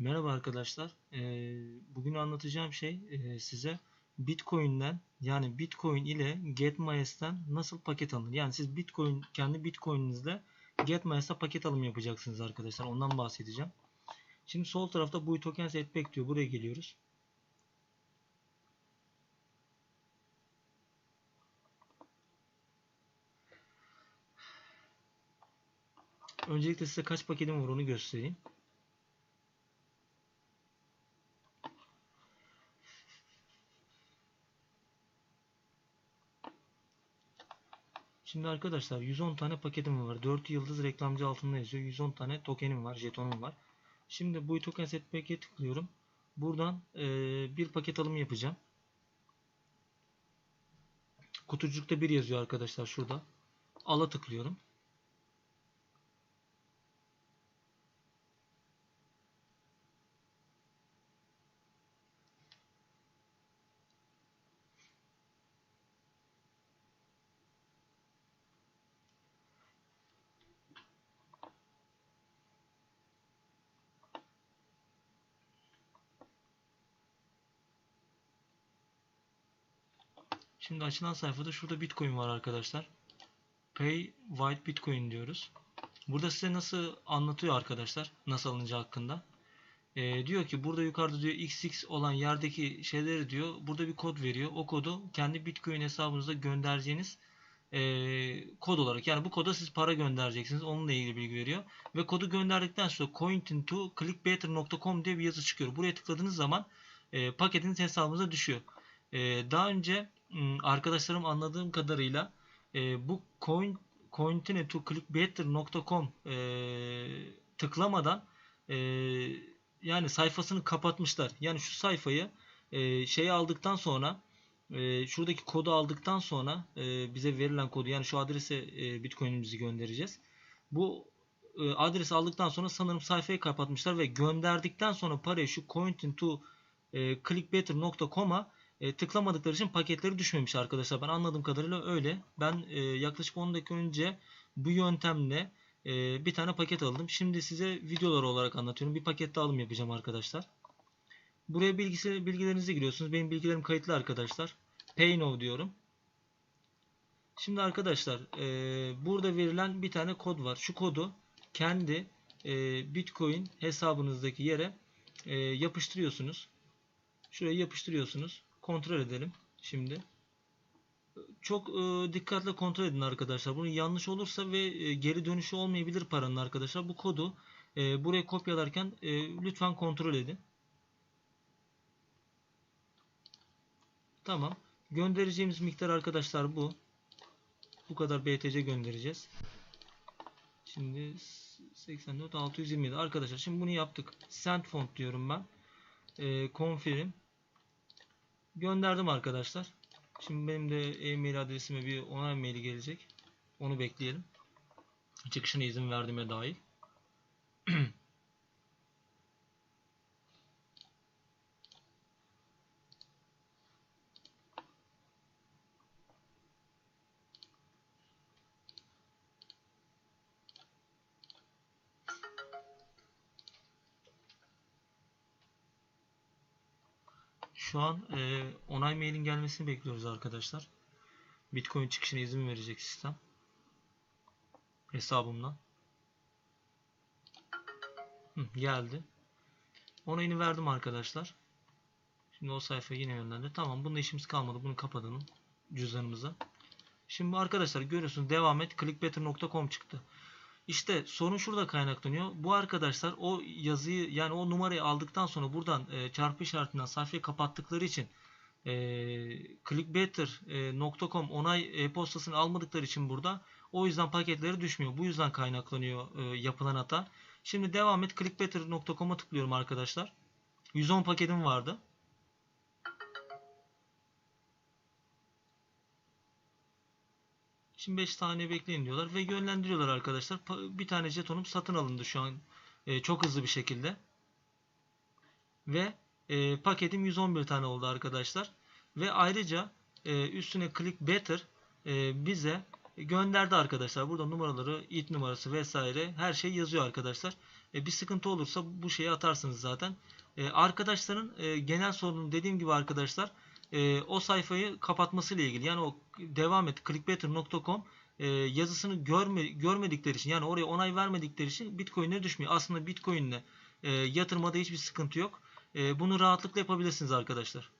Merhaba arkadaşlar. Ee, bugün anlatacağım şey e, size Bitcoin'den yani Bitcoin ile GetMyS'ten nasıl paket alınır? Yani siz Bitcoin kendi Bitcoin'inizle GetMyS'ta paket alımı yapacaksınız arkadaşlar. Ondan bahsedeceğim. Şimdi sol tarafta bu tokens etmek diyor. Buraya geliyoruz. Öncelikle size kaç paketim var onu göstereyim. Şimdi arkadaşlar 110 tane paketim var. 4 yıldız reklamcı altında yazıyor. 110 tane tokenim var, jetonum var. Şimdi bu token set paket tıklıyorum. Buradan e, bir paket alımı yapacağım. Kutucukta bir yazıyor arkadaşlar şurada. Ala tıklıyorum. Şimdi açılan sayfada şurada Bitcoin var arkadaşlar. Pay White Bitcoin diyoruz. Burada size nasıl anlatıyor arkadaşlar. Nasıl alınacağı hakkında. Ee, diyor ki burada yukarıda diyor XX olan yerdeki şeyleri diyor. Burada bir kod veriyor. O kodu kendi Bitcoin hesabınıza göndereceğiniz e, kod olarak. Yani bu koda siz para göndereceksiniz. Onunla ilgili bilgi veriyor. Ve kodu gönderdikten sonra cointin clickbetter.com diye bir yazı çıkıyor. Buraya tıkladığınız zaman e, paketiniz hesabınıza düşüyor. E, daha önce arkadaşlarım anladığım kadarıyla e, bu coin cointine to clickbetter.com e, tıklamadan e, yani sayfasını kapatmışlar. Yani şu sayfayı e, şeyi aldıktan sonra e, şuradaki kodu aldıktan sonra e, bize verilen kodu yani şu adrese e, bitcoin'imizi göndereceğiz. Bu e, adresi aldıktan sonra sanırım sayfayı kapatmışlar ve gönderdikten sonra parayı şu cointin to e, clickbetter.com'a e, tıklamadıkları için paketleri düşmemiş arkadaşlar. Ben anladığım kadarıyla öyle. Ben e, yaklaşık 10 dakika önce bu yöntemle e, bir tane paket aldım. Şimdi size videolar olarak anlatıyorum. Bir pakette alım yapacağım arkadaşlar. Buraya bilgisi, bilgilerinizi giriyorsunuz. Benim bilgilerim kayıtlı arkadaşlar. Pay now diyorum. Şimdi arkadaşlar e, burada verilen bir tane kod var. Şu kodu kendi e, Bitcoin hesabınızdaki yere e, yapıştırıyorsunuz. Şuraya yapıştırıyorsunuz kontrol edelim şimdi. Çok e, dikkatle kontrol edin arkadaşlar. Bunu yanlış olursa ve e, geri dönüşü olmayabilir paranın arkadaşlar. Bu kodu e, buraya kopyalarken e, lütfen kontrol edin. Tamam. Göndereceğimiz miktar arkadaşlar bu. Bu kadar BTC göndereceğiz. Şimdi 84 627 arkadaşlar. Şimdi bunu yaptık. Send font diyorum ben. E, confirm Gönderdim arkadaşlar. Şimdi benim de e-mail adresime bir onay maili gelecek. Onu bekleyelim. Çıkışına izin verdiğime dahil. Şu an e, onay mailin gelmesini bekliyoruz arkadaşlar. Bitcoin çıkışına izin verecek sistem. Hesabımdan. Hı, geldi. Onayını verdim arkadaşlar. Şimdi o sayfa yine yönlendi. Tamam bunda işimiz kalmadı. Bunu kapatalım cüzdanımıza. Şimdi arkadaşlar görüyorsunuz devam et clickbetter.com çıktı. İşte sorun şurada kaynaklanıyor. Bu arkadaşlar o yazıyı yani o numarayı aldıktan sonra buradan e, çarpı işaretinden sayfayı kapattıkları için e, clickbetter.com onay e-postasını almadıkları için burada o yüzden paketleri düşmüyor. Bu yüzden kaynaklanıyor e, yapılan hata. Şimdi devam et clickbetter.com'a tıklıyorum arkadaşlar. 110 paketim vardı. Şimdi 5 tane bekleyin diyorlar ve yönlendiriyorlar arkadaşlar. Bir tane jetonum satın alındı şu an e, çok hızlı bir şekilde. Ve e, paketim 111 tane oldu arkadaşlar. Ve ayrıca e, üstüne click better e, bize gönderdi arkadaşlar. Burada numaraları, it numarası vesaire her şey yazıyor arkadaşlar. E, bir sıkıntı olursa bu şeyi atarsınız zaten. E, arkadaşların e, genel sorunun dediğim gibi arkadaşlar e, o sayfayı kapatması ile ilgili. Yani o devam et clickbetter.com e, yazısını görme, görmedikleri için yani oraya onay vermedikleri için Bitcoin'e düşmüyor. Aslında Bitcoin'le e, yatırmada hiçbir sıkıntı yok. E, bunu rahatlıkla yapabilirsiniz arkadaşlar.